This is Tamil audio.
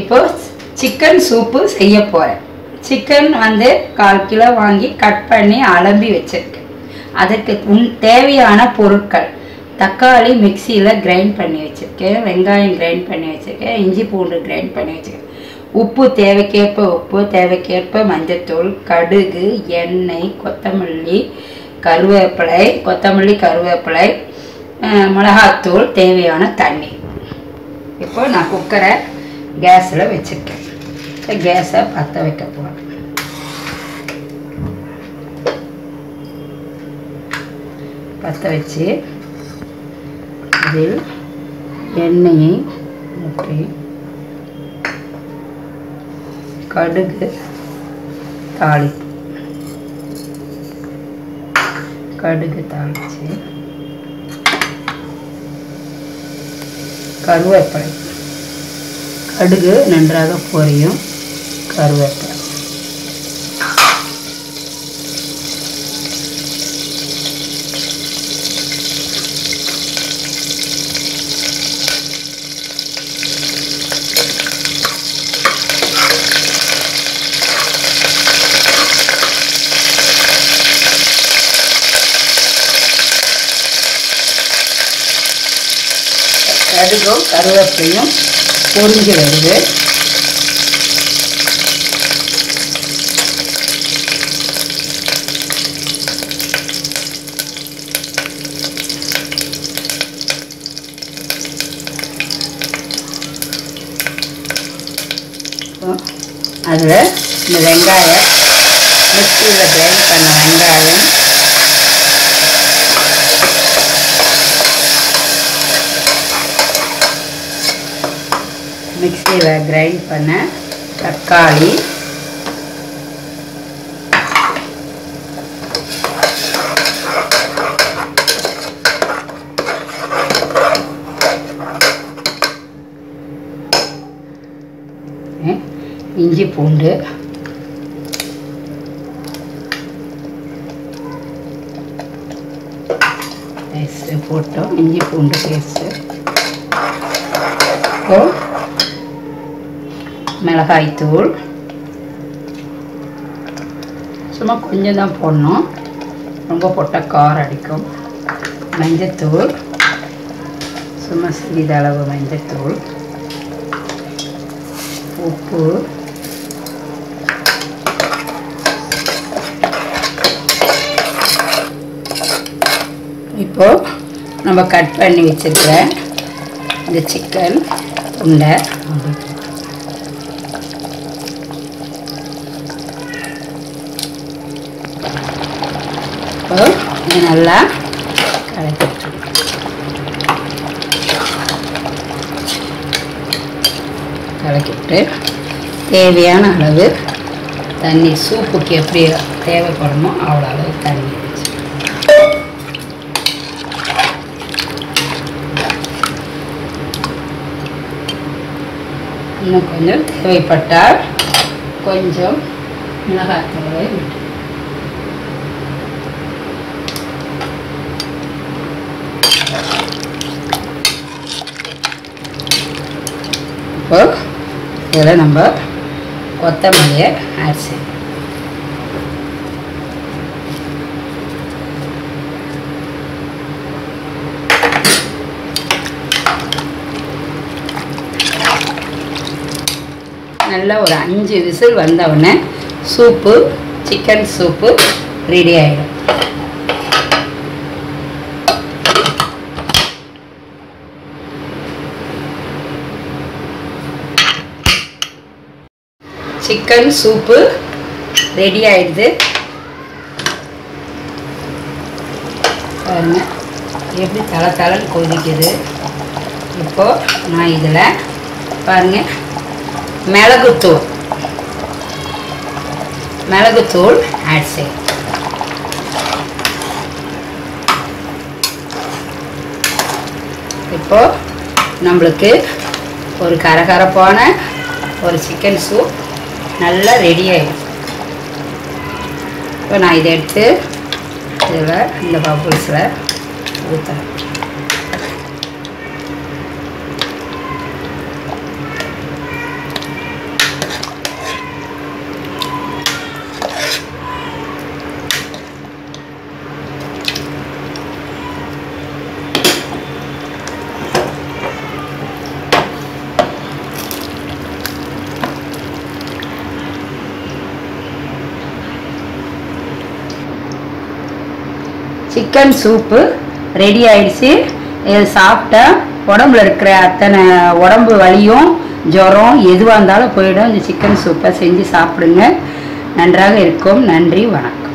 இப்போ சிக்கன் சூப்பு செய்ய போகிறேன் சிக்கன் வந்து கால் கிலோ வாங்கி கட் பண்ணி அலம்பி வச்சுருக்கேன். அதுக்கு உன் தேவையான பொருட்கள் தக்காளி மிக்சியில் கிரைண்ட் பண்ணி வச்சுருக்கேன் வெங்காயம் கிரைண்ட் பண்ணி வச்சுருக்கேன் இஞ்சி பூண்டு கிரைண்ட் பண்ணி வச்சுருக்கேன். உப்பு தேவைக்கேற்ப உப்பு தேவைக்கேற்ப மஞ்சத்தூள் கடுகு எண்ணெய் கொத்தமல்லி கருவேப்பிலை கொத்தமல்லி கருவேப்பிலை மிளகாத்தூள் தேவையான தண்ணி. இப்போ நான் குக்கரை கேஸில் வச்சுருக்கேன். இப்போ கேஸை பற்ற வைக்க போகிறேன் பற்ற வச்சு அதில் எண்ணெயை ஊற்றி கடுகு தாளிப்பு கடுகு தாளித்து கருவேப்பிலை கடுகு நன்றாக பொரியும் கருவேப்பிலை. கடுகும் கருவேப்பிலையும் பொரிஞ்சு வருது அதில் இந்த வெங்காயம் மிக்சியில் கிரைண்ட் பண்ண வெங்காயம். மிக்சியில் கிரைண்ட் பண்ண தக்காளி. இஞ்சி பூண்டு. பேஸ்ட்டு போட்டோம். இஞ்சி பூண்டு பேஸ்ட்டு. மிளகாய் மிளகாய்த்தூள் சும்மா கொஞ்சம் தான் போடணும். ரொம்ப போட்டால் காரம் அடிக்கும். மஞ்சத்தூள். சும்மா சிறிதளவு மஞ்சத்தூள். உப்பு. இப்போ நம்ம கட் பண்ணி வச்சிருக்கிற இந்த சிக்கன் உண்டை இப்போ இது நல்லா கலக்கிட்டு கலக்கிட்டு தேவையான அளவு தண்ணி சூப்புக்கு எப்படி தேவைப்படுமோ அவ்வளோ அளவு தண்ணி இன்னும் கொஞ்சம் தேவைப்பட்டால் கொஞ்சம் மிளகாத்தூளை விட்டு இப்போ இதில் நம்ம கொத்தமல்லியை ஆட் செய்யணும் நல்லா ஒரு அஞ்சு விசில் வந்தவுடனே சூப்பு சிக்கன் சூப்பு ரெடி ஆகிடும் சிக்கன் சூப்பு ரெடி ஆயிடுது. பாருங்க எப்படி தலை தலைன்னு கொதிக்குது. இப்போ நான் இதில் பாருங்க மிளகுத்தூள். மிளகுத்தூள் ஆட் செய்யும் இப்போ நம்மளுக்கு ஒரு கரகரப்பான ஒரு சிக்கன் சூப் நல்லா ரெடி ஆயிடுச்சு இப்போ நான் இதை எடுத்து இதில் இந்த பப்புள்ஸில் ஊற்றுறேன் சிக்கன் சூப்பு ரெடி ஆயிடுச்சு. இது சாப்பிட்டா உடம்புல இருக்கிற அத்தனை உடம்பு வலியும் ஜுரம் எதுவாக இருந்தாலும் போயிடும். இந்த சிக்கன் சூப்பை செஞ்சு சாப்பிடுங்க. நன்றாக இருக்கும். நன்றி வணக்கம்.